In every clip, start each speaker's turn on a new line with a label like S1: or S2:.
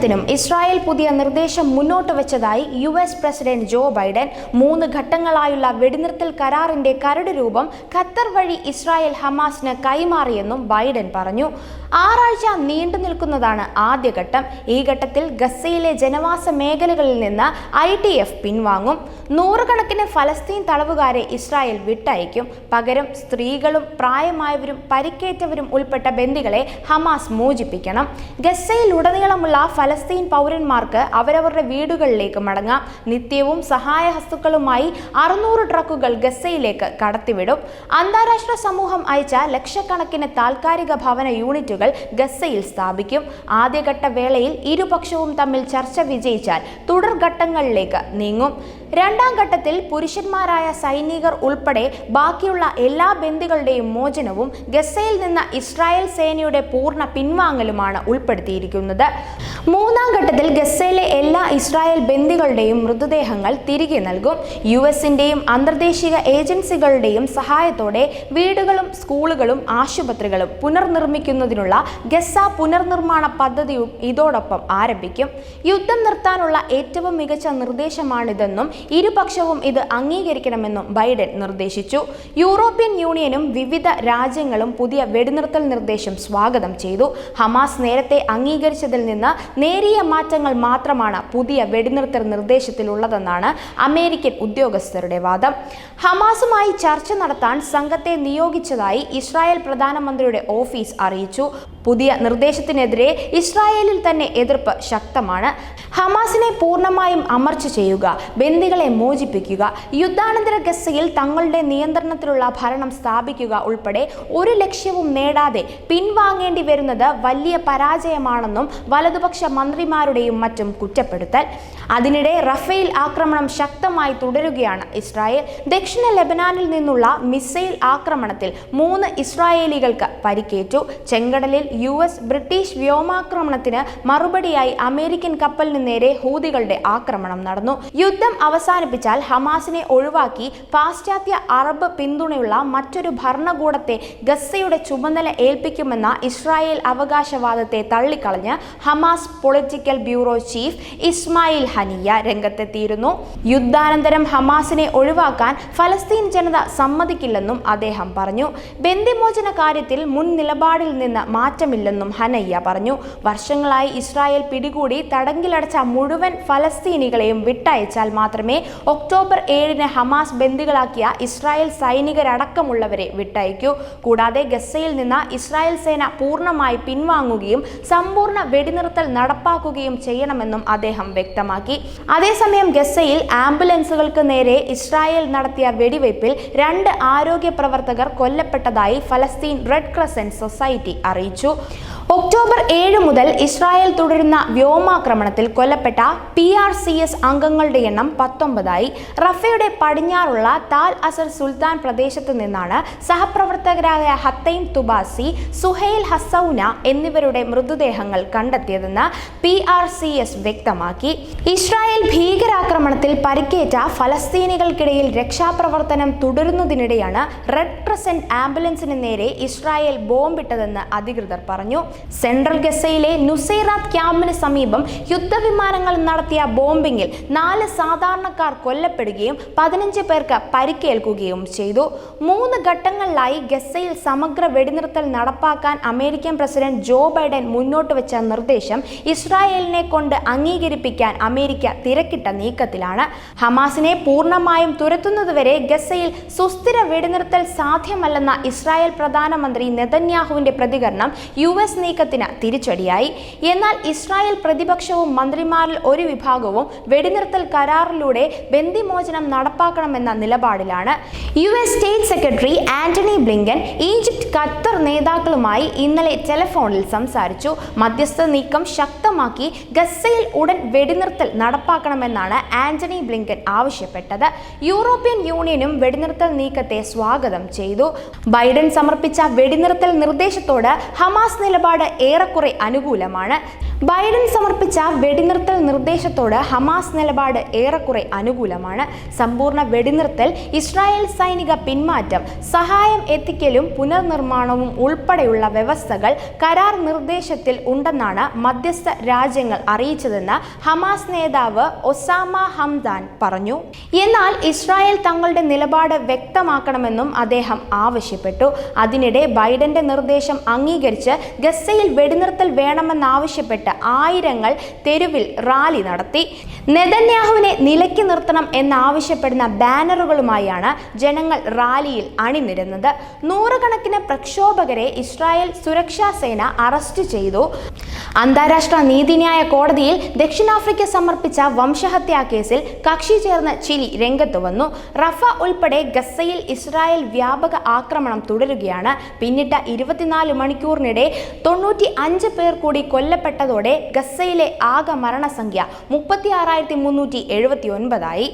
S1: മോചനത്തിനും Israel പുതിയ നിർദ്ദേശം മുന്നോട്ട് വെച്ചതായി U S president Joe Biden മൂന്ന് ഘട്ടങ്ങളായുള്ള വെടിനിർത്തൽ കരാറിന്റെ കരട് രൂപം ഖത്തർ വഴി ഇസ്രായേൽ ഹമാസിന് കൈമാറിയെന്നും ബൈഡൻ പറഞ്ഞു. ആറാഴ്ച നീണ്ടു നിൽക്കുന്നതാണ് ആദ്യഘട്ടം ഈ ഘട്ടത്തിൽ ഗസയിലെ ജനവാസ മേഖലകളിൽ നിന്ന് ഐ ടി എഫ് പിൻവാങ്ങും. നൂറുകണക്കിന് ഫലസ്തീൻ തടവുകാരെ ഇസ്രായേൽ വിട്ടയക്കും. പകരം സ്ത്രീകളും പ്രായമായവരും പരിക്കേറ്റവരും ഉൾപ്പെട്ട ബന്ദികളെ ഹമാസ് മോചിപ്പിക്കണം. ഗസയിൽ ഉടനീളമുള്ള ഫലസ്തീൻ പൗരന്മാർക്ക് അവരവരുടെ വീടുകളിലേക്ക് മടങ്ങാം. നിത്യവും സഹായഹസ്തുക്കളുമായി അറുന്നൂറ് ട്രക്കുകൾ ഗസയിലേക്ക് കടത്തിവിടും. അന്താരാഷ്ട്ര സമൂഹം അയച്ച ലക്ഷക്കണക്കിന് താൽക്കാലിക ഭവന യൂണിറ്റുകൾ ഗസയിൽ സ്ഥാപിക്കും. ആദ്യഘട്ട വേളയിൽ ഇരുപക്ഷവും തമ്മിൽ ചർച്ച വിജയിച്ചാൽ തുടർഘട്ടങ്ങളിലേക്ക് നീങ്ങും. രണ്ടാം ഘട്ടത്തിൽ പുരുഷന്മാരായ സൈനികർ ഉൾപ്പെടെ ബാക്കിയുള്ള എല്ലാ ബന്ദികളുടെയും മോചനവും ഗസയിൽ നിന്ന് ഇസ്രായേൽ സേനയുടെ പൂർണ പിൻവാങ്ങലുമാണ് ഉൾപ്പെടുത്തിയിരിക്കുന്നത്. മൂന്നാം ഘട്ടത്തിൽ ഗസയിലെ എല്ലാ ഇസ്രായേൽ ബന്ദികളുടെയും മൃതദേഹങ്ങൾ തിരികെ നൽകും. യു എസിന്റെയും അന്തർദേശീയ ഏജൻസികളുടെയും സഹായത്തോടെ വീടുകളും സ്കൂളുകളും ആശുപത്രികളും പുനർനിർമ്മിക്കുന്നതിനുള്ള ഗസ പുനർനിർമ്മാണ പദ്ധതിയും ഇതോടൊപ്പം ആരംഭിക്കും. യുദ്ധം നിർത്താനുള്ള ഏറ്റവും മികച്ച നിർദ്ദേശമാണിതെന്നും ഇരുപക്ഷവും ഇത് അംഗീകരിക്കണമെന്നും ബൈഡൻ നിർദ്ദേശിച്ചു. യൂറോപ്യൻ യൂണിയനും വിവിധ രാജ്യങ്ങളും പുതിയ വെടിനിർത്തൽ നിർദ്ദേശം സ്വാഗതം ചെയ്തു. ഹമാസ് നേരത്തെ അംഗീകരിച്ചതിൽ നിന്ന് നേരിയ മാറ്റങ്ങൾ മാത്രമാണ് പുതിയ വെടിനിർത്തൽ നിർദ്ദേശത്തിലുള്ളതെന്നാണ് അമേരിക്കൻ ഉദ്യോഗസ്ഥരുടെ വാദം. ഹമാസുമായി ചർച്ച നടത്താൻ സംഘത്തെ നിയോഗിച്ചതായി ഇസ്രായേൽ പ്രധാനമന്ത്രിയുടെ ഓഫീസ് അറിയിച്ചു. പുതിയ നിർദ്ദേശത്തിനെതിരെ ഇസ്രായേലിൽ തന്നെ എതിർപ്പ് ശക്തമാണ്. ഹമാസിനെ പൂർണമായും അമർച്ച ചെയ്യുക ബന്ദികളെ മോചിപ്പിക്കുക. യുദ്ധാനന്തര ഗസയിൽ തങ്ങളുടെ നിയന്ത്രണത്തിലുള്ള ഭരണം സ്ഥാപിക്കുക ഉൾപ്പെടെ ഒരു ലക്ഷ്യവും നേടാതെ പിൻവാങ്ങേണ്ടി വരുന്നത് വലിയ പരാജയമാണെന്നും വലതുപക്ഷ മന്ത്രിമാരുടെയും മറ്റും കുറ്റപ്പെടുത്തൽ. അതിനിടെ റഫേൽ ആക്രമണം ശക്തമായി തുടരുകയാണ് ഇസ്രായേൽ. ദക്ഷിണ ലെബനാനിൽ നിന്നുള്ള മിസൈൽ ആക്രമണത്തിൽ മൂന്ന് ഇസ്രായേലികൾക്ക് പരിക്കേറ്റു. ചെങ്കടലിൽ യു എസ് ബ്രിട്ടീഷ് വ്യോമാക്രമണത്തിന് മറുപടിയായി അമേരിക്കൻ കപ്പലിന് നേരെ ഹൂതികളുടെ ആക്രമണം നടന്നു. യുദ്ധം അവസാനിപ്പിച്ചാൽ ഹമാസിനെ ഒഴിവാക്കി പാശ്ചാത്യ അറബ് പിന്തുണയുള്ള മറ്റൊരു ഭരണകൂടത്തെ ഗസയുടെ ചുമതല ഏൽപ്പിക്കുമെന്ന ഇസ്രായേൽ അവകാശവാദത്തെ തള്ളിക്കളഞ്ഞ് Hamas political bureau chief Ismail Haniyeh രംഗത്തെത്തിയിരുന്നു. യുദ്ധാനന്തരം ഹമാസിനെ ഒഴിവാക്കാൻ ഫലസ്തീൻ ജനത സമ്മതിക്കില്ലെന്നും അദ്ദേഹം പറഞ്ഞു. ബന്ദിമോചന കാര്യത്തിൽ മുൻ നിലപാടിൽ നിന്ന് മാറ്റമില്ലെന്നും ഹനയ്യ പറഞ്ഞു. വർഷങ്ങളായി ഇസ്രായേൽ പിടികൂടി തടങ്കിലടച്ച മുഴുവൻ ഫലസ്തീനികളെയും വിട്ടയച്ചാൽ മാത്രമേ ഒക്ടോബർ ഏഴിന് ഹമാസ് ബന്ദികളാക്കിയ ഇസ്രായേൽ സൈനികരടക്കമുള്ളവരെ വിട്ടയക്കൂ. കൂടാതെ ഗസയിൽ നിന്ന് ഇസ്രായേൽ സേന പൂർണമായി പിൻവാങ്ങുകയും സമ്പൂർണ വെടിനിർത്തൽ നടപ്പാക്കുകയും ചെയ്യണമെന്നും അദ്ദേഹം വ്യക്തമാക്കി. അതേസമയം ഗസയിൽ ആംബുലൻസുകൾക്ക് നേരെ ഇസ്രായേൽ നടത്തിയ വെടിവയ്പിൽ രണ്ട് ആരോഗ്യ പ്രവർത്തകർ കൊല്ലപ്പെട്ടതായി ഫലസ്തീൻ റെഡ് ക്രസന്റ് സൊസൈറ്റി അറിയിച്ചു. ഒക്ടോബർ ഏഴ് മുതൽ ഇസ്രായേൽ തുടരുന്ന വ്യോമാക്രമണത്തിൽ കൊല്ലപ്പെട്ട പി ആർ സി എസ് അംഗങ്ങളുടെ എണ്ണം പത്തൊമ്പതായി. റഫയുടെ പടിഞ്ഞാറുള്ള താൽ അസർ സുൽത്താൻ പ്രദേശത്തു നിന്നാണ് സഹപ്രവർത്തകരായ ഹത്തൈം തുബാസി സുഹൈൽ ഹസൌന എന്നിവരുടെ മൃതദേഹങ്ങൾ കണ്ടെത്തിയതെന്ന് പി ആർ സി എസ് വ്യക്തമാക്കി. ഇസ്രായേൽ ഭീകരാക്രമണത്തിൽ പരിക്കേറ്റ ഫലസ്തീനികൾക്കിടയിൽ രക്ഷാപ്രവർത്തനം തുടരുന്നതിനിടെയാണ് റെഡ് ക്രസന്റ് ആംബുലൻസിന് നേരെ ഇസ്രായേൽ ബോംബിട്ടതെന്ന് അധികൃതർ പറഞ്ഞു. സെൻട്രൽ ഗസയിലെ നുസൈറാത്ത് ക്യാമ്പിന് സമീപം യുദ്ധവിമാനങ്ങൾ നടത്തിയ ബോംബിങ്ങിൽ നാല് സാധാരണക്കാർ കൊല്ലപ്പെടുകയും പതിനഞ്ച് പേർക്ക് പരിക്കേൽക്കുകയും ചെയ്തു. മൂന്ന് ഘട്ടങ്ങളിലായി ഗസയിൽ സമഗ്ര വെടിനിർത്തൽ നടപ്പാക്കാൻ അമേരിക്കൻ പ്രസിഡന്റ് ജോ ബൈഡൻ മുന്നോട്ട് വെച്ച നിർദ്ദേശം ഇസ്രായേലിനെ കൊണ്ട് അംഗീകരിപ്പിക്കാൻ അമേരിക്ക തിരക്കിട്ട നീക്കത്തിലാണ്. ഹമാസിനെ പൂർണമായും തുരത്തുന്നതുവരെ ഗസയിൽ സുസ്ഥിര വെടിനിർത്തൽ സാധ്യമല്ലെന്ന ഇസ്രായേൽ പ്രധാനമന്ത്രി നെതന്യാഹുവിന്റെ പ്രതികരണം യു എസ് നീക്കത്തിന് തിരിച്ചടിയായി. എന്നാൽ ഇസ്രായേൽ പ്രതിപക്ഷവും മന്ത്രിമാരിൽ ഒരു വിഭാഗവും വെടിനിർത്തൽ കരാറിലൂടെ ബന്ദിമോചനം നടപ്പാക്കണമെന്ന നിലപാടിലാണ്. U S state secretary Antony Blinken Egypt Qatar നേതാക്കളുമായി ഇന്നലെ ടെലിഫോണിൽ സംസാരിച്ചു. മധ്യസ്ഥ നീക്കം ശക്തമാക്കി ഗസയിൽ ഉടൻ വെടിനിർത്തൽ നടപ്പാക്കണമെന്നാണ് ആന്റണി ബ്ലിങ്കൻ ആവശ്യപ്പെട്ടത്. യൂറോപ്യൻ യൂണിയനും വെടിനിർത്തൽ നീക്കത്തെ സ്വാഗതം ചെയ്തു. ബൈഡൻ സമർപ്പിച്ച വെടിനിർത്തൽ നിർദ്ദേശത്തോട് ഹമാസ് നിലപാട് ഏറെക്കുറെ അനുകൂലമാണ്. ബൈഡൻ സമർപ്പിച്ച വെടിനിർത്തൽ നിർദ്ദേശത്തോട് ഹമാസ് നിലപാട് ഏറെക്കുറെ അനുകൂലമാണ്. സമ്പൂർണ വെടിനിർത്തൽ ഇസ്രായേൽ സൈനിക പിന്മാറ്റം സഹായം എത്തിക്കലും പുനർനിർമ്മാണവും ഉൾപ്പെടെയുള്ള വ്യവസ്ഥകൾ കരാർ നിർദ്ദേശത്തിൽ ഉണ്ടെന്നാണ് മധ്യസ്ഥ രാജ്യങ്ങൾ അറിയിച്ചതെന്ന് ഹമാസ് നേതാവ് ഒസാമ ഹംദാൻ പറഞ്ഞു. എന്നാൽ ഇസ്രായേൽ തങ്ങളുടെ നിലപാട് വ്യക്തമാക്കണമെന്നും അദ്ദേഹം ആവശ്യപ്പെട്ടു. അതിനിടെ ബൈഡന്റെ നിർദ്ദേശം അംഗീകരിച്ച് ഗസയിൽ വെടിനിർത്തൽ വേണമെന്നാവശ്യപ്പെട്ട് ആയിരങ്ങൾ തെരുവിൽ റാലി നടത്തി. നെതന്യാഹുവിനെ നിലയ്ക്ക് നിർത്തണം എന്നാവശ്യപ്പെടുന്ന ബാനറുകളുമായാണ് ജനങ്ങൾ റാലിയിൽ അണിനിരുന്നത്. നൂറുകണക്കിന് പ്രക്ഷോഭകരെ ഇസ്രായേൽ സുരക്ഷാ സേന അറസ്റ്റ് ചെയ്തു. അന്താരാഷ്ട്ര നീതിന്യായ കോടതിയിൽ ദക്ഷിണാഫ്രിക്ക സമർപ്പിച്ച വംശഹത്യാ കേസിൽ കക്ഷി ചേർന്ന് ചിലി രംഗത്ത് വന്നു. റഫ ഉൾപ്പെടെ ഗസയിൽ ഇസ്രായേൽ വ്യാപക ആക്രമണം തുടരുകയാണ്. പിന്നിട്ട ഇരുപത്തിനാല് മണിക്കൂറിനിടെ തൊണ്ണൂറ്റി അഞ്ച് പേർ കൂടി കൊല്ലപ്പെട്ടതോടെ ഗസയിലെ ആകെ മരണസംഖ്യ മുപ്പത്തി ആറായിരത്തി മുന്നൂറ്റി എഴുപത്തി ഒൻപതായി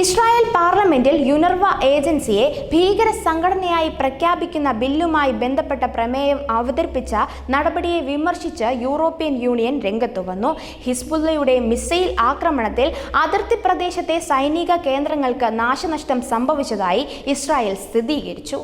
S1: ഇസ്രായേൽ പാർലമെന്റിൽ യുനർവ ഏജൻസിയെ ഭീകര സംഘടനയായി പ്രഖ്യാപിക്കുന്ന ബില്ലുമായി ബന്ധപ്പെട്ട പ്രമേയം അവതരിപ്പിച്ച നടപടിയെ വിമർശിച്ച് യൂറോപ്യൻ യൂണിയൻ രംഗത്തു വന്നു. ഹിസ്ബുല്ലയുടെ മിസൈൽ ആക്രമണത്തിൽ അതിർത്തി പ്രദേശത്തെ സൈനിക കേന്ദ്രങ്ങൾക്ക് നാശനഷ്ടം സംഭവിച്ചതായി ഇസ്രായേൽ സ്ഥിരീകരിച്ചു.